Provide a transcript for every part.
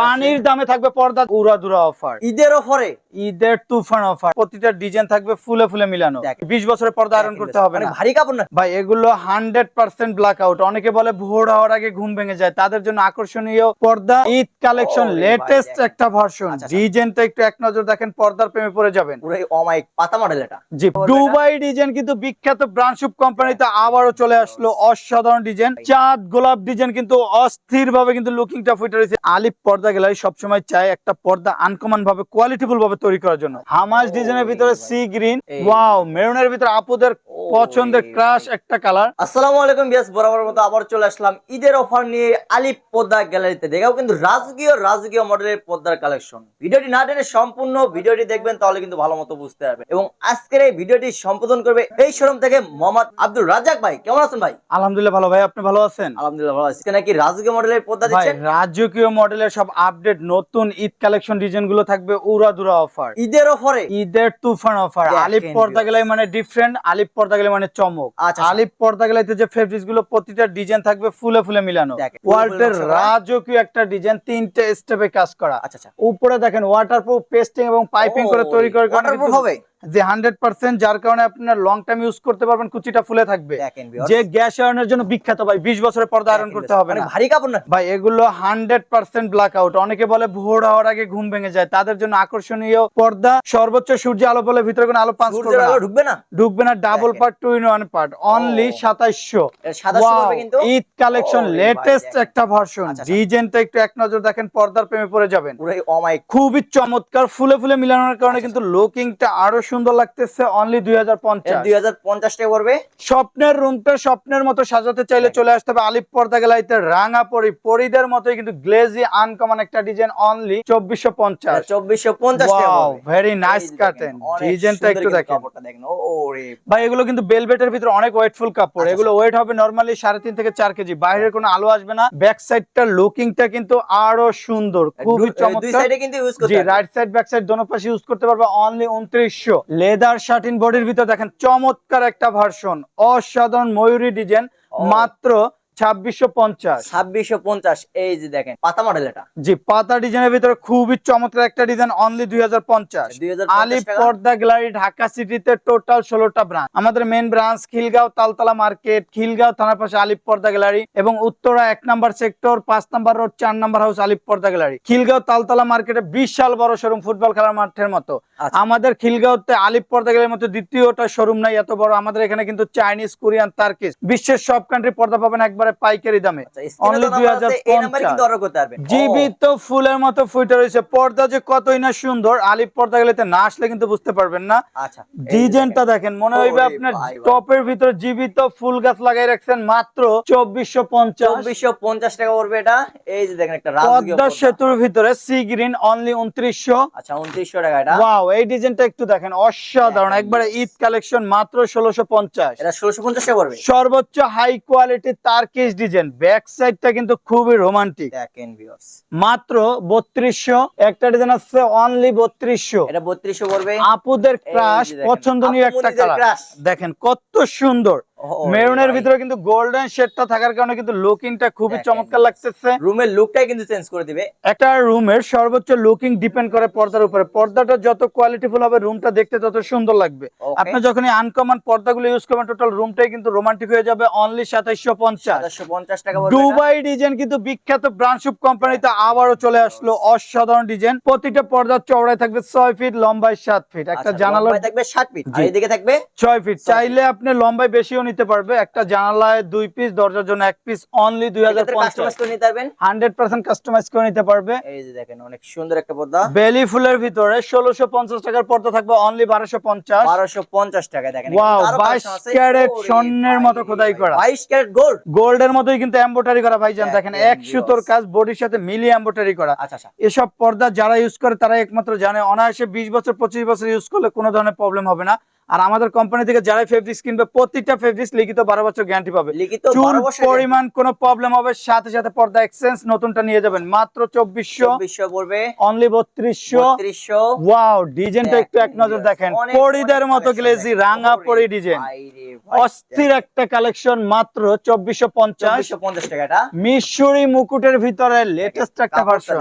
পানির দামে থাকবে পর্দা উড়াদুরা অফার। ঈদের অফারে? ঈদের তুফান অফার। প্রতিটা ডিজাইন থাকবে ফুলে ফুলে মিলানো। বিশ বছরের পর্দা আয়রন করতে হবে মানে ভারী কাপড় না? ভাই এগুলো হান্ড্রেড পার্সেন্ট ব্ল্যাক আউট অনেকে বলে ভোর হওয়ার আগে ঘুম ভেঙে যায়। তাদের জন্য আকর্ষণীয় পর্দা ঈদ কালেকশন লেটেস্ট একটা ভার্সন আচ্ছা। ডিজাইনটা একটু এক নজর দেখেন পর্দার প্রেমে পড়ে যাবেন। পুরো অমাইক পাতা মডেল এটা। জি দুবাই ডিজাইন কিন্তু বিখ্যাত ব্রান্ডশুপ কোম্পানিতে আবারও চলে আসলো অসাধারণ ডিজাইন। চাঁদ গোলাপ ডিজাইন কিন্তু অস্থির ভাবে কিন্তু লুকিংটা ফুটে রয়েছে। আলিপ পর্দা গ্যালারি সবসময় চাই একটা পর্দা আনকমন ভাবে কোয়ালিটিফুল ভাবে তৈরি করার জন্য হামাস ডিজাইনের ভিতরে সি গ্রিন। ওয়াও মেরুনের ভিতরে আপুদের পছন্দের ক্রাশ একটা কালার আসসালামু আলাইকুম বিয়াস বরাবর মতো আবার চলে আসলাম ঈদের অফার নিয়ে আলিপ পদ্মা গ্যালারিতে দেখাও কিন্তু রাজকীয় রাজকীয় মডেলের পদ্মার কালেকশন ভিডিওটি না টেনে সম্পূর্ণ ভিডিওটি দেখবেন তাহলে কিন্তু ভালো মতো বুঝতে পারবে এবং আজকের এই ভিডিওটি সম্পাদন করবে এই শোরুম থেকে মোহাম্মদ আব্দুল রাজাক ভাই। কেমন আছেন ভাই? আলহামদুলিল্লাহ ভালো ভাই আপনি ভালো আছেন? আলহামদুলিল্লাহ ভালো আছি। নাকি রাজকীয় মডেলের পদ্মা ভাই দিচ্ছেন? রাজকীয় মডেলের সব আপডেট নতুন ঈদ কালেকশন ডিজাইনগুলো থাকবে উড়াদুরা অফার ঈদের অফারে ঈদের তুফান অফার আলিপ পর্দা গেলাই মানে ডিফারেন্ট আলিপ পর্দা গেলাই মানে চমক। আচ্ছা, আলিপ পর্দা গেলে যে ফেব্রিক্সগুলো প্রতিটা ডিজাইন থাকবে ফুলে ফুলে মিলানো। ওয়ার্ল্ডের রাজকীয় একটা ডিজাইন তিনটে স্টেপে কাজ করা। আচ্ছা আচ্ছা। উপরে দেখেন ওয়াটারপ্রুফ পেস্টিং এবং পাইপিং করে তৈরি কিন্তু হবে। যে হান্ড্রেড পার্সেন্ট যার কারণে আপনার লং টাইম ইউজ করতে পারবেন কুচিটা ফুলে থাকবে। যে গ্যাস আয়রনের জন্য বিখ্যাত ভাই বিশ বছরের পর্দা আয়রন করতে হবে মানে ভারী কাপড় না ভাই এগুলো হান্ড্রেড পার্সেন্ট ব্ল্যাক আউট অনেকে বলে ভোর হওয়ার আগে ঘুম ভেঙে যায়। তাদের জন্য আকর্ষণীয় পর্দা সর্বোচ্চ সূর্য আলো বলে ভিতরে কোনো আলো পাঁচ ঢুকবে না? ঢুকবে না double part two in one part only. সাতাইশশো। কিন্তু? ঈদ কালেকশন লেটেস্ট একটা ভার্সন আচ্ছা, আচ্ছা। ডিজাইনটা একটু এক নজর দেখেন পর্দার প্রেমে পড়ে যাবেন। খুবই চমৎকার ফুলে ফুলে মিলানোর কারণে আচ্ছা, কিন্তু লুকিংটা আরও সুন্দর লাগতেছে অনলি দুই হাজার পঞ্চাশ। দুই হাজার পঞ্চাশ টাকা পড়বে। স্বপ্নের রুমটা স্বপ্নের মতো সাজাতে চাইলে চলে আসতে হবে আলিপ পর্দা গেলাইতে রাঙা পরি পরিদের মতোই কিন্তু গ্লেজি আনকমন একটা ডিজাইন অনলি চব্বিশশো পঞ্চাশ। চব্বিশশো পঞ্চাশ। ভেরি নাইস কাটেন ডিজাইনটা একটু দেখেন। ভাই এগুলো কিন্তু বেলভেটের ভিতরে অনেক ওয়েটফুল কাপড়। আচ্ছা, এগুলো ওয়েট হবে নরমালি সাড়ে তিন থেকে চার কেজি। বাইরের কোনো আলো আসবে না। ব্যাক সাইডটা লুকিংটা কিন্তু আরও সুন্দর খুবই চমৎকার। রাইট সাইড ব্যাক সাইড দোনো পাশে ইউজ করতে পারবে অনলি উনত্রিশশো। লেদার শার্টিন বডির ভিতর দেখেন চমৎকার একটা ভার্সন অসাধারণ ময়ূরী ডিজাইন মাত্র ছাব্বিশশো পঞ্চাশ। ছাব্বিশশো পঞ্চাশ এই যে দেখেন পাতা মডেল এটা। জি পাতা ডিজাইনের ভিতরে খুবই চমৎকার একটা ডিজাইন অনলি দুই হাজার পঞ্চাশ। আলিপ পর্দা গ্যালারি ঢাকা সিটিতে টোটাল ষোলোটা ব্রাঞ্চ আমাদের main branch Khilgaon Taltala market Khilgaon থানার পাশে আলিপ পর্দা গ্যালারি এবং উত্তরা এক নাম্বার সেক্টর পাঁচ নাম্বার রোড চার number house Alip Porda gallery. Khilgaon Taltala মার্কেটে বিশাল বড় শোরুম ফুটবল খেলার মাঠের মতো। আচ্ছা। আমাদের খিলগাঁওতে আলিপ পর্দা গ্যালারির মতো দ্বিতীয়টা শোরুম নাই এত বড়। আমাদের এখানে কিন্তু চাইনিজ কোরিয়ান তার্কিস বিশ্বের সব কান্ট্রি পর্দা পাবেন একবারে পাইকারি দামে। আচ্ছা, স্ক্রিনে only তো নাম্বার আছে, এই নাম্বারে 2050 কিন্তু অর্ডার করতে পারবেন? জীবিত ফুলের মতো ফুটে রয়েছে। পর্দা যে কতই না সুন্দর আলিপ পর্দা গেলেতে না আসলে কিন্তু বুঝতে পারবেন না। আচ্ছা ডিজাইনটা দেখেন। মনে হইবে আপনার। টপের ভিতরে জীবিত ফুল গাছ লাগাই রাখছেন মাত্র চব্বিশশো পঞ্চাশ। চব্বিশশো পঞ্চাশ টাকা পড়বে এটা। এই যে দেখেন একটা পদ্মা। সেতুর ভিতরে সি গ্রিন অনলি উনত্রিশশো। আচ্ছা উনত্রিশশো টাকা এটা। ওয়াও এই ডিজাইনটা একটু দেখেন অসাধারণ। দেখেন। একবারে ঈদ কালেকশন মাত্র ষোলোশো পঞ্চাশ। এটা ষোলোশো পঞ্চাশ টাকা পড়বে। সর্বোচ্চ high quality Turkish design back সাইডটা কিন্তু খুবই রোমান্টিক দেখেন ভিউয়ার্স মাত্র বত্রিশশো একটা ডিজাইন আছে অনলি বত্রিশশো। এটা বত্রিশশো পড়বে। আপুদের ক্রাশ পছন্দনীয় একটা কালার দেখেন কত সুন্দর। মেরুনের ভিতরে কিন্তু গোল্ডেন শেডটা থাকার কারণে কিন্তু লুকিংটা খুবই চমৎকার লাগতেছে। রুমের লুকটাই কিন্তু চেঞ্জ করে দিবে। একটা রুমের সর্বোচ্চ লুকিং ডিপেন্ড করে পর্দার উপরে। পর্দাটা যত কোয়ালিটিফুল হবে রুমটা দেখতে তত সুন্দর লাগবে। আপনি যখন আনকমন পর্দাগুলো ইউজ করবেন টোটাল রুমটাই কিন্তু রোমান্টিক হয়ে যাবে অনলি সাতাইশশো পঞ্চাশ। সাতাশশো পঞ্চাশ টাকা পড়বে দুবাই ডিজাইন কিন্তু বিখ্যাত ব্রান্ডশুপ কোম্পানিতে আবারও চলে আসলো অসাধারণ ডিজাইন প্রতিটা পর্দার চওড়ায় থাকবে ছয় ফিট লম্বায় সাত ফিট একটা জানালা থাকবে ষাট ফিট আর এদিকে থাকবে? ছয় ফিট চাইলে আপনি লম্বায় বেশিও নিতে পারবে। একটা জানালায় দুই পিস দরজার জন্য এক পিস অনলি দুই হাজার হান্ড্রেড পার্সেন্ট কাস্টমাইজ করে নিতে পারবে। এই যে দেখেন অনেক সুন্দর একটা পর্দা। বেলি ফুলের ভিতরে ষোলোশো পঞ্চাশ টাকার পর্দা থাকবে অনলি বারোশো পঞ্চাশ। বারোশো পঞ্চাশ টাকা দেখেন বাইশ ক্যারেট স্বর্ণের মতো খোদাই করা। বাইশ ক্যারেট গোল্ড গোল্ডের মতোই কিন্তু এম্বোটারি করা ভাইজান দেখেন দেখেন, এক সুতোর কাজ বডির সাথে মিলিয়ে এম্বোটারি করা। আচ্ছা আচ্ছা। এসব পর্দা যারা ইউজ করে তারা একমাত্র জানে অনায়াসে বিশ বছর পঁচিশ বছর ইউজ করলে কোনো ধরনের প্রবলেম হবে না। আর আমাদের কোম্পানি থেকে যারাই ফেব্রিক্স কিনবে প্রতিটা ফেব্রিক্স লিখিত বারো বছর গ্যারান্টি পাবে। চুল পরিমাণ কোনো প্রবলেম হবে সাথে সাথে পর্দা এক্সচেঞ্জ নতুনটা নিয়ে যাবেন। মাত্র চব্বিশশো পড়বে। অনলি বত্রিশশো। ওয়াও ডিজাইনটা একটু এক নজর দেখেন। পরিদের মতো গ্লেজি রাঙা পরি ডিজাইন অস্থির একটা কালেকশন মাত্র চব্বিশশো পঞ্চাশ। চব্বিশশো পঞ্চাশ টাকা এটা মিশরি মুকুটের ভিতরে লেটেস্ট একটা ভার্সন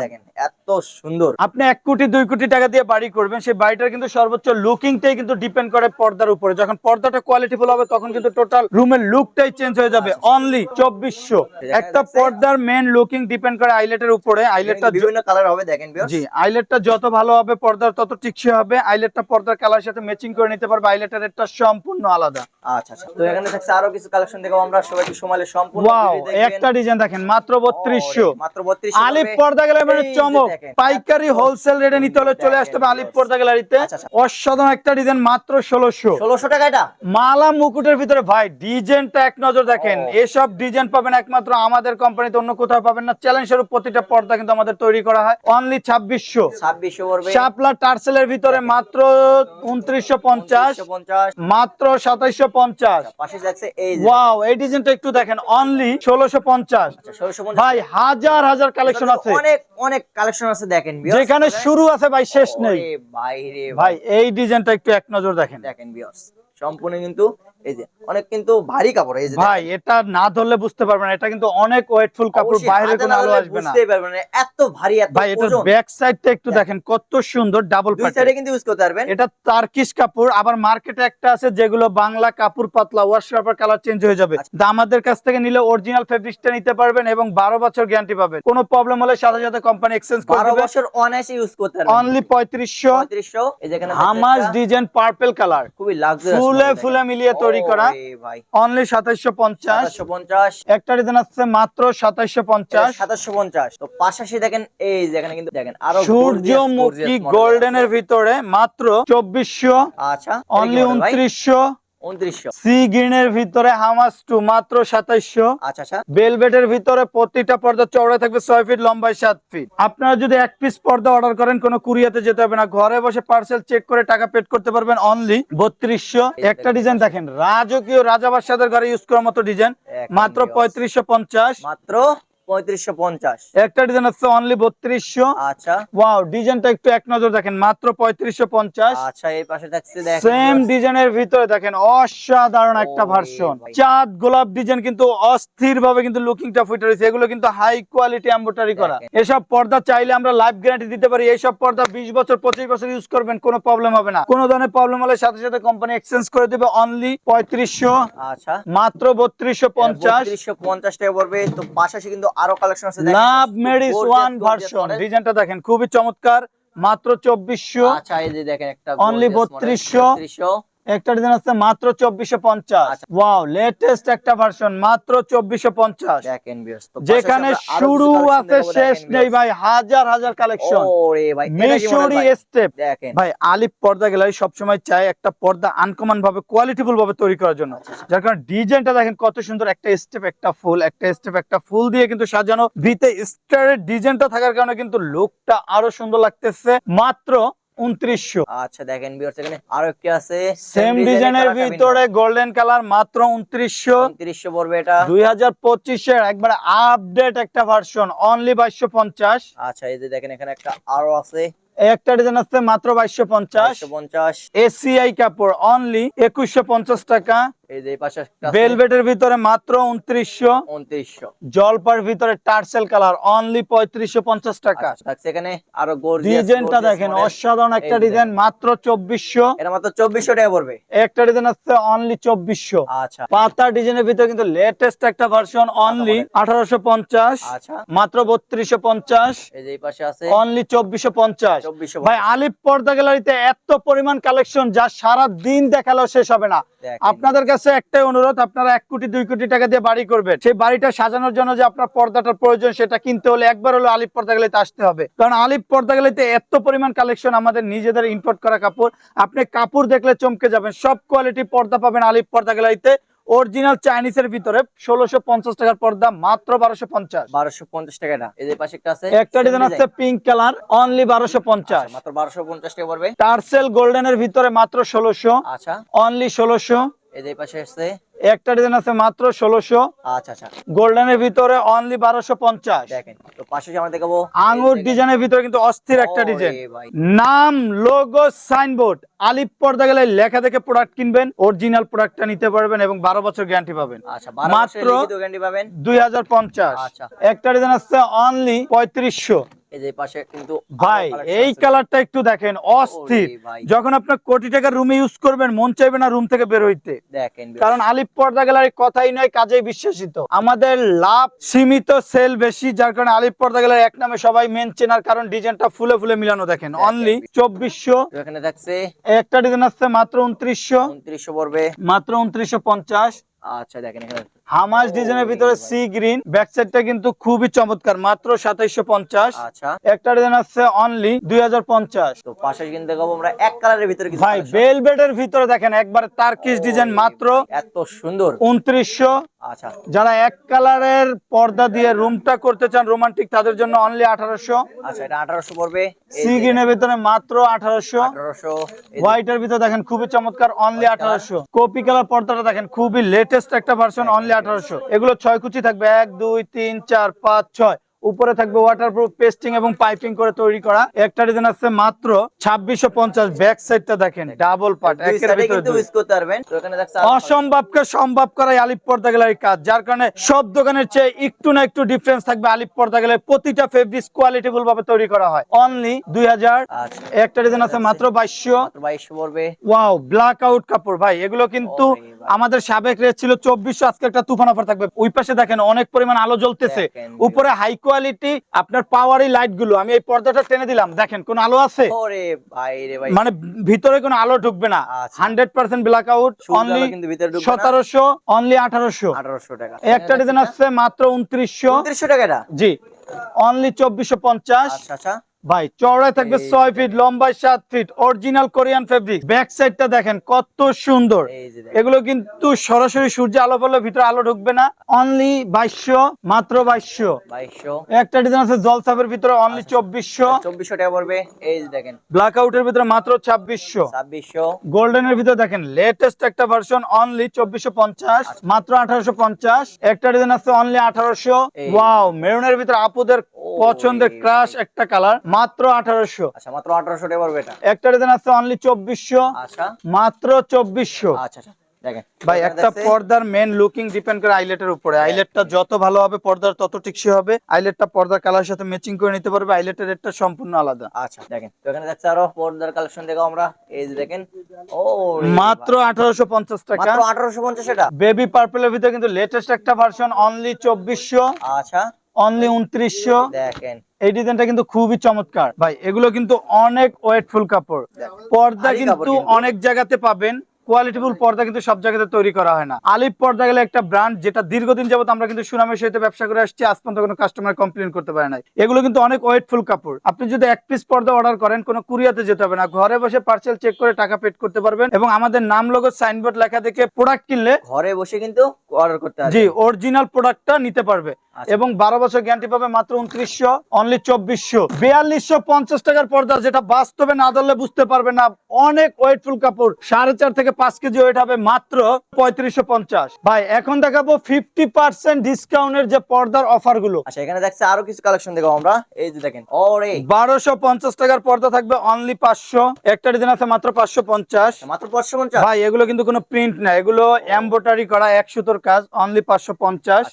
এত সুন্দর। আপনি এক কোটি দুই কোটি টাকা দিয়ে বাড়ি করবেন সেই বাড়িটার কিন্তু সর্বোচ্চ লুকিংটাই কিন্তু ডিপেন্ড করে পর্দার উপরে। যখন পর্দাটা কোয়ালিটিফুল হবে তখন কিন্তু টোটাল রুমের লুকটাই চেঞ্জ হয়ে যাবে। অনলি চব্বিশশো। একটা পর্দার মেন লুকিং ডিপেন্ড করে আইলেটের উপরে। আইলেটটা বিভিন্ন কালার হবে দেখেন। জি আইলেটটা যত ভালো হবে পর্দার তত টিকসই হবে। আইলেটটা পর্দার কালার সাথে ম্যাচিং করে নিতে পারবে। আইলেটের রেটটা সম্পূর্ণ আলাদা। আচ্ছা আচ্ছা। তো এখানে থাকছে আরও কিছু কালেকশন দেখাবো। আমরা সবাইকে সময় সম্পূর্ণ ওয়াও video দেখবেন। একটা ডিজাইন দেখেন মাত্র বত্রিশশো। ওরে, মাত্র বত্রিশশো আলিপ পর্দা গেলে এই যে চমক। পাইকারি হোলসেল রেটে নিতে হলে চলে আসতে হবে আলিপ পর্দা গ্যালারিতে। অসাধারণ একটা ডিজাইন মাত্র ষোলোশো। ষোলোশো টাকা এটা? মালা মুকুটের ভিতরে ভাই ডিজাইনটা এক নজর দেখেন। এসব ডিজাইন পাবেন একমাত্র আমাদের কোম্পানিতে অন্য কোথাও পাবেন না। প্রতিটা পর্দা কিন্তু আমাদের তৈরি করা হয়। অনলি ছাব্বিশশো। ছাব্বিশশো শাপলা টার্সেলের ভিতরে মাত্র উনত্রিশশো পঞ্চাশ। পঞ্চাশ। মাত্র সাতাইশশো পঞ্চাশ। পাশে যাচ্ছে এই যে। ওয়াও এই ডিজাইনটা একটু দেখেন। অনলি ষোলোশো পঞ্চাশ। ভাই হাজার হাজার কালেকশন আছে। অনেক অনেক কালেকশন আছে দেখেন যেখানে শুরু আছে ভাই শেষ নেই। ভাই এই ডিজাইনটা একটু এক নজর দেখেন। দেখেন বিয়ার্স সম্পূর্ণ কিন্তু এই যে অনেক কিন্তু ভারী কাপড় এই যে ভাই এটা না ধরলে বুঝতে পারবেন এটা কিন্তু অনেক ওয়েটফুল কাপড় বাইরে কোনো আলো আসবে না। বুঝতেই পারবেন এত ভারী এত ভাই এটা ব্যাক সাইডটা একটু দেখেন। কত সুন্দর ডাবল দুই সাইডে কিন্তু ইউজ করতে পারবেন। এটা তার্কিশ কাপড় আবার মার্কেটে একটা আছে যেগুলো বাংলা কাপড় পাতলা ওয়াশ করার কালার চেঞ্জ হয়ে যাবে। আচ্ছা। আমাদের কাছ থেকে নিলে অরিজিনাল ফেব্রিক্সটা নিতে পারবেন এবং বারো বছর গ্যারান্টি পাবেন। কোনো প্রবলেম হলে সাথে সাথে কোম্পানি এক্সচেঞ্জ করে বারো দেবে। বছর অনায়াসে ইউজ করতে পারবেন। অনলি পঁয়ত্রিশশো। পঁয়ত্রিশশো এই যেখানে হামাস ডিজাইন পার্পল কালার খুবই লাক্সারি ফুলে ফুলে মিলিয়ে তৈরি করা। অনলি সাতাশশো পঞ্চাশ। পঞ্চাশ। একটা ডিজাইন আসছে মাত্র সাতাশশো পঞ্চাশ। সাতাশশো পঞ্চাশ। তো পাশাপাশি দেখেন এই যেখানে কিন্তু দেখেন আরও সূর্যমুখী গোল্ডেনের ভিতরে মাত্র চব্বিশশো। আচ্ছা অনলি উনত্রিশশো। উনত্রিশশো। সি গ্রিনের ভিতরে হামাস টু মাত্র সাতাইশশো। আচ্ছা আচ্ছা। বেলভেটের ভিতরে প্রতিটা পর্দা চওড়া থাকবে ছয় ফিট লম্বায় সাত ফিট। আপনারা যদি এক পিস পর্দা অর্ডার করেন কোনো কুরিয়াতে যেতে হবে না। ঘরে বসে পার্সেল চেক করে টাকা পেড করতে পারবেন অনলি বত্রিশশো। একটা ডিজাইন দেখেন রাজকীয় রাজা বাদশাদের ঘরে ইউজ করার মতো ডিজাইন মাত্র viewers। পঁয়ত্রিশশো পঞ্চাশ। মাত্র পঁয়ত্রিশশো পঞ্চাশ। একটা ডিজাইন আছে অনলি বত্রিশশো। আচ্ছা। ওয়াও ডিজাইনটা একটু এক নজর দেখেন মাত্র পঁয়ত্রিশশো পঞ্চাশ। আচ্ছা এই পাশে থাকছে সেম ডিজাইনের ভিতরে দেখেন অসাধারণ একটা ভার্সন চাঁদ গোলাপ ডিজাইন কিন্তু অস্থির ভাবে কিন্তু লুকিংটা ফুটে রয়েছে। এগুলো কিন্তু হাই কোয়ালিটি এম্বোটারি করা। এসব পর্দা চাইলে আমরা লাইফ গ্যারান্টি দিতে পারি। এইসব পর্দা বিশ বছর পঁচিশ বছর ইউজ করবেন কোনো প্রবলেম হবে না। কোনো ধরনের প্রবলেম হলে সাথে সাথে কোম্পানি এক্সচেঞ্জ করে দিবে অনলি পঁয়ত্রিশশো। আচ্ছা। মাত্র বত্রিশশো পঞ্চাশ। পঞ্চাশ টাকা পড়বে। তো পাশাপাশি কিন্তু আরও কালেকশন আছে দেখেন। লাভ মেডিস ওয়ান ভার্সন ডিজাইনটা দেখেন খুবই চমৎকার মাত্র চব্বিশশো। আচ্ছা এই যে দেখেন একটা অনলি gorgeous 3200 3200 একটা ডিজাইন আছে মাত্র চব্বিশশো পঞ্চাশ। আচ্ছা। ওয়াও লেটেস্ট একটা ভার্সন মাত্র চব্বিশশো পঞ্চাশ। যেখানে শুরু আছে শেষ নেই ভাই হাজার হাজার কালেকশন মেশরি? স্টেপ ভাই আলিপ পর্দা গ্যালারি সবসময় চায় একটা পর্দা আনকমন ভাবে কোয়ালিটিফুল ভাবে তৈরি করার জন্য। আচ্ছা, যার কারণে ডিজাইনটা দেখেন কত সুন্দর একটা স্টেপ একটা ফুল একটা স্টেপ একটা ফুল দিয়ে কিন্তু সাজানো। ভিতে স্টারের ডিজাইনটা থাকার কারণে কিন্তু লুকটা আরও সুন্দর লাগতেছে। মাত্র উনত্রিশশো। আচ্ছা দেখেন viewers, এখানে আরও একটি আছে। সেম ডিজাইনের ভিতরে গোল্ডেন কালার মাত্র উনত্রিশশো। পড়বে এটা। দুই হাজার পঁচিশের একবার আপডেট একটা ভার্সন অনলি বাইশশো পঞ্চাশ। আচ্ছা এই যে দেখেন এখানে একটা আরও আছে। একটা ডিজাইন আছে মাত্র বাইশশো পঞ্চাশ। পঞ্চাশ। এসিআই কাপড় অনলি একুশশো পঞ্চাশ টাকা। এই যে পাশে ভেলভেটের ভিতরে মাত্র উনত্রিশশো। উনত্রিশশো। জলপার ভিতরে টার্সেল কালার অনলি পঁয়ত্রিশশো পঞ্চাশ টাকা। আচ্ছা, থাকছে এখানে আরও gorgeous, ডিজাইনটা দেখেন অসাধারণ একটা ডিজাইন মাত্র চব্বিশশো। এটা মাত্র চব্বিশশো টাকা পড়বে। একটা ডিজাইন আছে অনলি আচ্ছা। পাতা ডিজাইনের ভিতরে কিন্তু লেটেস্ট একটা ভার্সন অনলি আঠারোশো পঞ্চাশ। আচ্ছা। মাত্র বত্রিশশো পঞ্চাশ। এই যে এই পাশে আছে। অনলি চব্বিশশো পঞ্চাশ। চব্বিশশো ভাই আলিপ পর্দা গ্যালারিতে এত পরিমাণ কালেকশন যা সারা দিন দেখালেও শেষ হবে না। আপনাদের কাছে একটাই অনুরোধ আপনারা এক কোটি দুই কোটি টাকা দিয়ে বাড়ি করবেন। সেই বাড়িটা সাজানোর জন্য যে আপনার পর্দাটার প্রয়োজন সেটা কিনতে হলে একবার হলো আলিপ পর্দা গ্যালারিতে আসতে হবে। কারণ আলিপ পর্দা গ্যালারিতে এত পরিমাণ কালেকশন আমাদের নিজেদের ইম্পোর্ট করা কাপড়। আপনি কাপড় দেখলে চমকে যাবেন সব কোয়ালিটি পর্দা পাবেন আলিপ পর্দা গ্যালারিতে অরিজিনাল চাইনিজের ভিতরে ষোলোশো পঞ্চাশ টাকার পর্দা মাত্র বারোশো পঞ্চাশ। বারোশো পঞ্চাশ টাকাটা এই যে পাশে একটা আছে একটা ডিজাইন আছে পিঙ্ক কালার অনলি বারোশো পঞ্চাশ। আচ্ছা, মাত্র বারোশো পঞ্চাশ টাকা পড়বে। টার্সেল গোল্ডেনের ভিতরে মাত্র ষোলোশো। আচ্ছা। অনলি ষোলোশো। এই যে পাশে আছে একটা ডিজাইন আছে মাত্র ষোলোশো। আচ্ছা আচ্ছা। গোল্ডেনের ভিতরে অনলি বারোশো পঞ্চাশ। দেখেন তো পাশে আমরা দেখাবো আঙুর ডিজাইনের ভিতরে কিন্তু অস্থির একটা ডিজাইন নাম লোগো সাইনবোর্ড আলিপ পর্দা গেলে লেখা দেখে প্রোডাক্ট কিনবেন অরিজিনাল প্রোডাক্টটা নিতে পারবেন এবং বারো বছর গ্যারান্টি পাবেন। আচ্ছা মাত্র গ্যারান্টি পাবেন? দুই হাজার পঞ্চাশ। আচ্ছা। একটা ডিজাইন আসছে অনলি পঁয়ত্রিশশো। এই যে পাশে কিন্তু ভাই এই। কালারটা একটু দেখেন অস্থির। যখন আপনার কোটি টাকার রুমে ইউজ করবেন মন চাইবে না রুম থেকে বের হইতে। দেখেন কারণ আলিপ পর্দা গ্যালারি কথাই নয় কাজেই বিশ্বাসিত। আমাদের লাভ সীমিত সেল বেশি যার কারণে আলিপ পর্দা গ্যালারি এক নামে সবাই মেন চেনার কারণ ডিজাইনটা ফুলে ফুলে মিলানো দেখেন। অনলি চব্বিশশো। তো এখানে থাকছে একটা ডিজাইন আসছে মাত্র উনত্রিশশো। উনত্রিশশো পড়বে। মাত্র উনত্রিশশো পঞ্চাশ। আচ্ছা দেখেন এখানে হামাস ডিজাইনের ভিতরে সি গ্রিন ব্যাক সাইডটা কিন্তু খুবই চমৎকার মাত্র সাতাইশো পঞ্চাশ। আচ্ছা। একটা ডিজাইন আসছে অনলি দুই হাজার পঞ্চাশ। তো পাশে কিন্তু আমরা এক কালারের ভিতরে ভাই collection। বেলবেডের ভিতরে দেখেন একবারে তার্কিশ ডিজাইন মাত্র এত সুন্দর। উনত্রিশশো। আচ্ছা। যারা এক কালারের পর্দা দিয়ে রুমটা করতে চান রোমান্টিক তাদের জন্য অনলি আঠারোশো। আচ্ছা এটা আঠারোশো পড়বে। সি গ্রিনের ভিতরে মাত্র আঠারোশো। আঠারোশো হোয়াইটের ভিতরে দেখেন খুবই চমৎকার অনলি আঠারোশো। কপি কালার পর্দাটা দেখেন খুবই লেটেস্ট একটা ভার্সন অনলি আঠারোশো। এগুলো ছয় কুচি থাকবে। এক দুই তিন চার পাঁচ ছয়। উপরে থাকবে ওয়াটারপ্রুফ পেস্টিং এবং পাইপিং করে তৈরি করা। একটা ডিজাইন আছে মাত্র ছাব্বিশশো পঞ্চাশ ব্যাক সাইডটা দেখেন ডাবল পার্ট অসম্ভবকে সম্ভব করাই আলিপ পর্দা গ্যালারির কাজ যার কারণে সব দোকানের চেয়ে একটু না একটু ডিফারেন্স থাকবে আলিপ পর্দা গ্যালারি প্রতিটা ফেব্রিক্স কোয়ালিটিফুল ভাবে তৈরি করা হয়। অনলি দুই হাজার। আচ্ছা। একটা ডিজাইন আছে মাত্র বাইশশো। বাইশশো পড়বে। ওয়াও ব্ল্যাক আউট কাপড় ভাই এগুলো কিন্তু আমাদের সাবেক রেট ছিল চব্বিশশো আজকে একটা তুফান অফার থাকবে। ওই পাশে দেখেন অনেক পরিমাণ আলো জ্বলতেছে। উপরে হাই কোয়ালিটি আপনার পাওয়ারি লাইটগুলো। আমি এই পর্দাটা টেনে দিলাম। দেখেন কোন আলো আছে? মানে ভিতরে কোন আলো ঢুকবে না। আচ্ছা। Hundred percent black out only. সতেরোশো অনলি আঠারোশো। আঠারোশো টাকা। একটা ডিজাইন আছে মাত্র উনত্রিশশো। উনত্রিশশো টাকা জি। অনলি চব্বিশশো পঞ্চাশ। আচ্ছা আচ্ছা। ভাই চওড়ায় থাকবে ছয় ফিট লম্বায় সাত feet original Korean fabric back সাইডটা দেখেন কত সুন্দর। এগুলো কিন্তু সরাসরি সূর্য আলো পড়লে ভিতরে আলো ঢুকবে না। অনলি বাইশশো মাত্র বাইশশো। একটা ডিজাইন আছে জলসাপের ভিতরে অনলি চব্বিশশো। চব্বিশশো টাকা পড়বে। এই দেখেন। ব্ল্যাক আউটের ভিতরে মাত্র ছাব্বিশশো। ছাব্বিশশো। গোল্ডেনের ভিতরে দেখেন লেটেস্ট একটা ভার্সন অনলি চব্বিশশো পঞ্চাশ মাত্র আঠারোশো পঞ্চাশ। একটা ডিজাইন আছে অনলি আঠারোশো। ওয়াও মেরুনের ভিতরে আপুদের পছন্দের ক্রাশ একটা কালার মাত্র আঠারোশো। আচ্ছা মাত্র আঠারোশো টাকা পড়বে এটা একটা ডিজাইন আছে অনলি চব্বিশশো। আচ্ছা। মাত্র চব্বিশশো। আচ্ছা আচ্ছা দেখেন। ভাই একটা পর্দার মেন লুকিং ডিপেন্ড করে আইলেটের উপরে। আইলেটটা যত ভালো হবে পর্দার তত টিকসই হবে। আইলেটটা পর্দার কালার সাথে ম্যাচিং করে নিতে পারবে। আইলেটের রেটটা সম্পূর্ণ আলাদা। আচ্ছা দেখেন। তো এখানে দেখছে আরও পর্দার কালেকশন দেখো আমরা। এই যে দেখেন। ও মাত্র আঠারোশো পঞ্চাশ টাকা। মাত্র আঠারোশো পঞ্চাশ এটা? বেবি পার্পলের ভিতরে কিন্তু লেটেস্ট একটা ভার্সন অনলি চব্বিশশো। আচ্ছা। অনলি উনত্রিশশো। দেখেন। এই ডিজাইনটা কিন্তু খুবই চমৎকার। ভাই এগুলো কিন্তু অনেক ওয়েটফুল কাপড়। পর্দা কিন্তু। অনেক জায়গাতে পাবেন। কোয়ালিটিফুল পর্দা কিন্তু সব জায়গাতে তৈরি করা হয় না। আলিপ পর্দা গেলে একটা ব্র্যান্ড যেটা দীর্ঘদিন যাবত আমরা কিন্তু সুনামের সহিত ব্যবসা করে আসছি আজ পর্যন্ত কোনো কাস্টমার কমপ্লেন করতে পারে নাই। এগুলো কিন্তু অনেক ওয়েটফুল কাপড়। আপনি যদি এক পিস পর্দা অর্ডার করেন কোনো কুরিয়াতে যেতে হবে না। ঘরে বসে পার্সেল চেক করে টাকা পেড করতে পারবেন এবং আমাদের নাম লোগো সাইনবোর্ড লেখা দেখে প্রোডাক্ট কিনলে ঘরে বসে কিন্তু অর্ডার করতে জি অরিজিনাল প্রোডাক্টটা নিতে পারবে। এবং বারো বছর গ্যারান্টি পাবে মাত্র উনত্রিশশো অনলি চব্বিশশো। বিয়াল্লিশশো পঞ্চাশ টাকার পর্দা যেটা বাস্তবে না ধরলে বুঝতে পারবে না। অনেক ওয়েটফুল কাপড় সাড়ে চার থেকে পাঁচ কেজি ওয়েট হবে মাত্র পঁয়ত্রিশশো পঞ্চাশ। ভাই এখন দেখাবো ফিফটি পার্সেন্ট ডিসকাউন্টের যে পর্দার অফারগুলো। আচ্ছা এখানে দেখছে আরও কিছু কালেকশন দেখো আমরা। এই যে দেখেন ওরে বারোশো পঞ্চাশ টাকার পর্দা থাকবে অনলি পাঁচশো। একটা ডিজাইন আছে মাত্র পাঁচশো পঞ্চাশ। মাত্র পাঁচশো পঞ্চাশ? ভাই এগুলো কিন্তু কোনো প্রিন্ট না এগুলো এম্বোটারি করা এক সুতোর কাজ অনলি পাঁচশো পঞ্চাশ।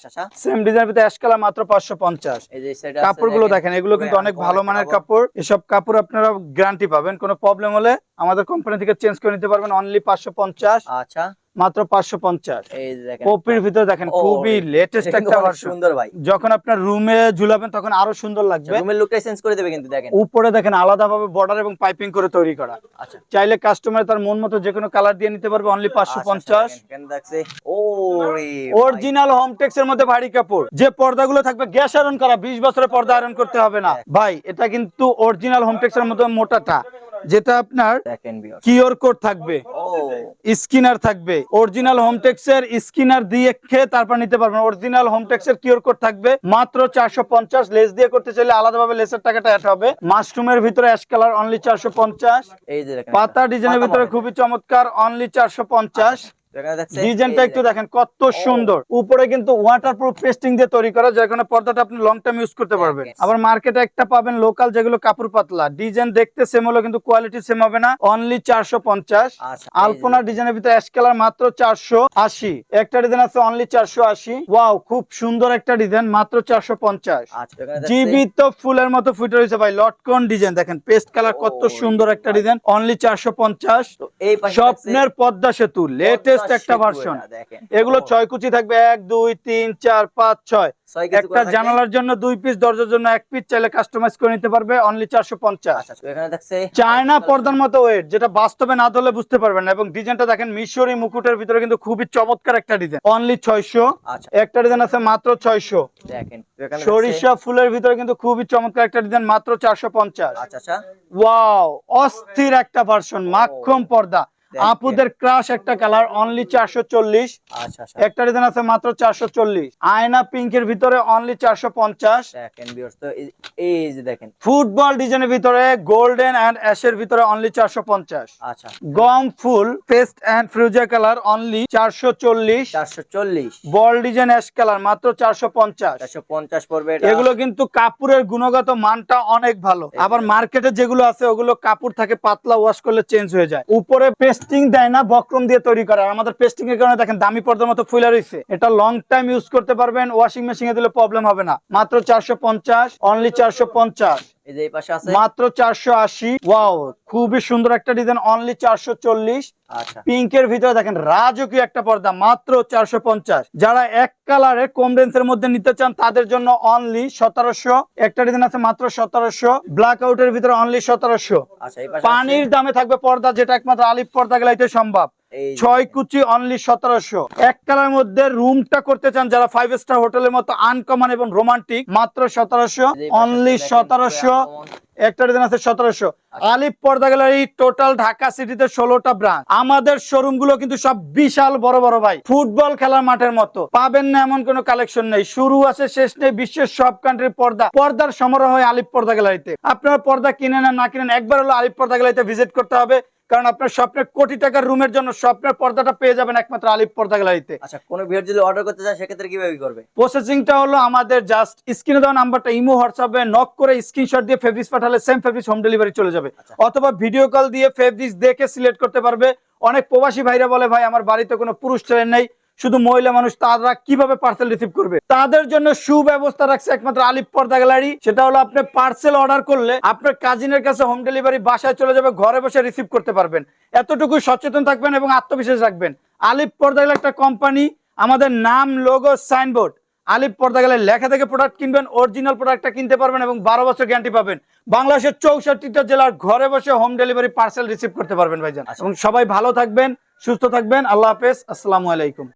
সেম ডিজাইনের ভিতরে কালার মাত্র পাঁচশো পঞ্চাশ। কাপড়গুলো কাপড়গুলো দেখেন। এগুলো কিন্তু অনেক ভালো মানের কাপড়। এসব কাপড় আপনারা গ্যারান্টি পাবেন। কোনো প্রবলেম হলে আমাদের কোম্পানি থেকে চেঞ্জ করে নিতে পারবেন। অনলি পাঁচশো পঞ্চাশ। আচ্ছা। মাত্র পাঁচশো পঞ্চাশ। কপির ভিতরে দেখেন খুবই লেটেস্ট একটা সুন্দর ভাই। যখন আপনার রুমে ঝুলাবেন তখন আরও সুন্দর লাগবে। রুমের লুকটা চেঞ্জ করে দেবে কিন্তু দেখেন। উপরে দেখেন আলাদাভাবে বর্ডার এবং পাইপিং করে তৈরি করা। আচ্া চাইলে কাস্টমার তার মন মতো যে কোনো কালার দিয়ে নিতে পারবে অনলি পাঁচশো আচ্ছা, পঞ্চাশ। দেখছে। ও রে অরিজিনাল হোমটেক্স এর মধ্যে ভারী কাপড়। যে পর্দাগুলো থাকবে গ্যাস আয়রন করা বিশ বছরের পর্দা আয়রন করতে হবে না। ভাই এটা কিন্তু অরিজিনাল হোমটেক্স এর মধ্যে মোটাটা। যেটা আপনার কিওর কোড থাকবে। স্কিনার থাকবে। অরিজিনাল হোমটেক্স এর স্কিনার দিয়ে খেয়ে তারপর নিতে পারবেন। অরিজিনাল হোমটেক্স এর কিওর কোড থাকবে। মাত্র চারশো পঞ্চাশ লেস দিয়ে করতে চাইলে আলাদাভাবে লেসের টাকাটা অ্যাড হবে। মাশরুমের ভিতরে অ্যাশ কালার অনলি চারশো পঞ্চাশ। এই যে দেখেন পাতা ডিজাইনের ভিতরে খুবই চমৎকার অনলি চারশো পঞ্চাশ। ডিজাইনটা একটু দেখেন। কত সুন্দর। উপরে কিন্তু ওয়াটার প্রুফ পেস্টিং দিয়ে তৈরি করা যার কারণে পর্দাটা আপনি লং টাইম ইউজ করতে পারবেন। আবার মার্কেটে একটা পাবেন লোকাল যেগুলো কাপড় পাতলা। ডিজাইন দেখতে সেম হলো কিন্তু কোয়ালিটি সেম হবে না। অনলি চারশো পঞ্চাশ। আচ্ছা আলপনা ডিজাইনের ভিতরে অ্যাশ কালার মাত্র চারশো আশি। একটা ডিজাইন আছে অনলি চারশো আশি। ওয়াও খুব সুন্দর একটা ডিজাইন মাত্র চারশো পঞ্চাশ। আচ্ছা জীবিত ফুলের মতো ফুটে রয়েছে ভাই লটকন ডিজাইন দেখেন পেস্ট কালার কত সুন্দর একটা ডিজাইন অনলি চারশো পঞ্চাশ। স্বপ্নের পদ্মা সেতু লেটেস্ট ভার্সন এগুলো ছয় কুচি থাকবে এক দুই তিন চার পাঁচ ছয়। একটা জানালার জন্য দুই পিস দরজার জন্য এক পিস চাইলে কাস্টমাইজ করে নিতে পারবে অনলি চারশো পঞ্চাশ। আচ্ছা চায়না পর্দার মতো ওয়েট যেটা বাস্তবে না ধরলে বুঝতে পারবেন না। এবং ডিজাইনটা দেখেন মিশরি মুকুটের ভিতরে কিন্তু খুবই চমৎকার একটা ডিজাইন অনলি ছয়শো। আচ্ছা। একটা ডিজাইন আছে মাত্র ছয়শো। সরিষা ফুলের ভিতরে কিন্তু খুবই চমৎকার একটা ডিজাইন মাত্র চারশো পঞ্চাশ। আচ্ছা আচ্ছা। ওয়াও অস্থির একটা ভার্সন মাখন পর্দা। আপুদের ক্রাশ একটা কালার অনলি চারশো চল্লিশ। আচ্ছা আচ্ছা। একটা ডিজাইন আছে মাত্র চারশো চল্লিশ। আয়না পিঙ্কের ভিতরে অনলি চারশো পঞ্চাশ। দেখেন এই যে ফুটবল ডিজাইনের ভিতরে গোল্ডেন অ্যান্ড অ্যাশের ভিতরে অনলি চারশো পঞ্চাশ। আচ্ছা। গম ফুল পেস্ট অ্যান্ড ফ্রুজা কালার অনলি চারশো চল্লিশ। চারশো চল্লিশ। বল ডিজাইন অ্যাশ কালার মাত্র চারশো পঞ্চাশ। চারশো পঞ্চাশ পড়বে এগুলো কিন্তু কাপড়ের গুণগত মানটা অনেক ভালো। আবার মার্কেটে যেগুলো আছে ওগুলো কাপড় থাকে পাতলা ওয়াশ করলে চেঞ্জ হয়ে যায়। উপরে পেস্টিং দেয় না বক্রম দিয়ে তৈরি করা। আর আমাদের পেস্টিং এর কারণে দেখেন দামি পর্দার মতো ফুলা রয়েছে। এটা লং টাইম ইউজ করতে পারবেন ওয়াশিং মেশিনে দিলে প্রবলেম হবে না। মাত্র চারশো পঞ্চাশ অনলি চারশো পঞ্চাশ। এই যে এই পাশে আছে। মাত্র চারশো আশি ওয়াও খুবই সুন্দর একটা ডিজাইন অনলি চারশো চল্লিশ। আচ্ছা। পিঙ্কের ভিতরে দেখেন রাজকীয় একটা পর্দা মাত্র চারশো পঞ্চাশ। যারা এক কালারে কম রেঞ্জের মধ্যে নিতে চান তাদের জন্য অনলি সতেরোশো। একটা ডিজাইন আছে মাত্র সতেরোশো। ব্ল্যাক আউটের ভিতরে অনলি সতেরোশো। আচ্ছা পানির দামে থাকবে পর্দা যেটা একমাত্র আলিপ পর্দা গেলাইতে সম্ভব। ছয়। কুচি অনলি সতেরোশো। এক কালার মধ্যে রুমটা করতে চান যারা ফাইভ স্টার হোটেলের মতো আনকমন এবং রোমান্টিক মাত্র সতেরোশো। অনলি সতেরোশো। একটা ডিজাইন আছে সতেরোশো। আলিফ পর্দা গ্যালারি, টোটাল ঢাকা সিটিতে ষোলোটা ব্রাঞ্চ। আমাদের শোরুমগুলো কিন্তু সব বিশাল, বড় বড় ভাই। ফুটবল খেলার মাঠের মতো। পাবেন না এমন কোনো কালেকশন নেই। শুরু আছে, শেষ নেই। বিশ্বের সব কান্ট্রির পর্দা। পর্দার সমারোহ হয় আলিফ পর্দা গ্যালারিতে। আপনারা পর্দা কিনে না কিনেন, একবার হলো আলিফ পর্দা গ্যালারিতে ভিজিট করতে হবে। কারণ আপনার স্বপ্নের কোটি টাকার রুমের জন্য স্বপ্নের পর্দাটা পেয়ে যাবেন একমাত্র আলিপ পর্দা গ্যালারিতে। আচ্ছা কোনো ভিডিও যদি অর্ডার করতে চায় সেক্ষেত্রে কীভাবে করবে? প্রসেসিংটা হলো আমাদের জাস্ট স্ক্রিনে দেওয়া নাম্বারটা ইমো হোয়াটসঅ্যাপে নক করে স্ক্রিনশট দিয়ে ফেব্রিক্স পাঠালে সেম ফেব্রিক্স হোম ডেলিভারি চলে যাবে। আচ্ছা। অথবা ভিডিও কল দিয়ে ফেব্রিক্স দেখে সিলেক্ট করতে পারবে। অনেক প্রবাসী ভাইরা বলে ভাই আমার বাড়িতে কোনো পুরুষ ছেলে নেই। শুধু মহিলা মানুষ তারা কীভাবে পার্সেল রিসিভ করবে? তাদের জন্য সুব্যবস্থা রাখছে একমাত্র আলিপ পর্দা গ্যালারি। সেটা হলো আপনি পার্সেল অর্ডার করলে আপনার কাজিনের কাছে হোম ডেলিভারি বাসায় চলে যাবে ঘরে বসে রিসিভ করতে পারবেন। এতটুকু সচেতন থাকবেন এবং আত্মবিশ্বাস রাখবেন। আলিপ পর্দা একটা কোম্পানি আমাদের নাম লোগো সাইনবোর্ড আলিপ পর্দা গেলে লেখা থেকে প্রোডাক্ট কিনবেন অরিজিনাল প্রোডাক্টটা কিনতে পারবেন এবং বারো বছর গ্যারান্টি পাবেন। বাংলাদেশের চৌষট্টিটা জেলার ঘরে বসে হোম ডেলিভারি পার্সেল রিসিভ করতে পারবেন ভাইজান। আচ্ছা। এবং সবাই ভালো থাকবেন সুস্থ থাকবেন। আল্লাহ হাফেজ। আসসালামু আলাইকুম।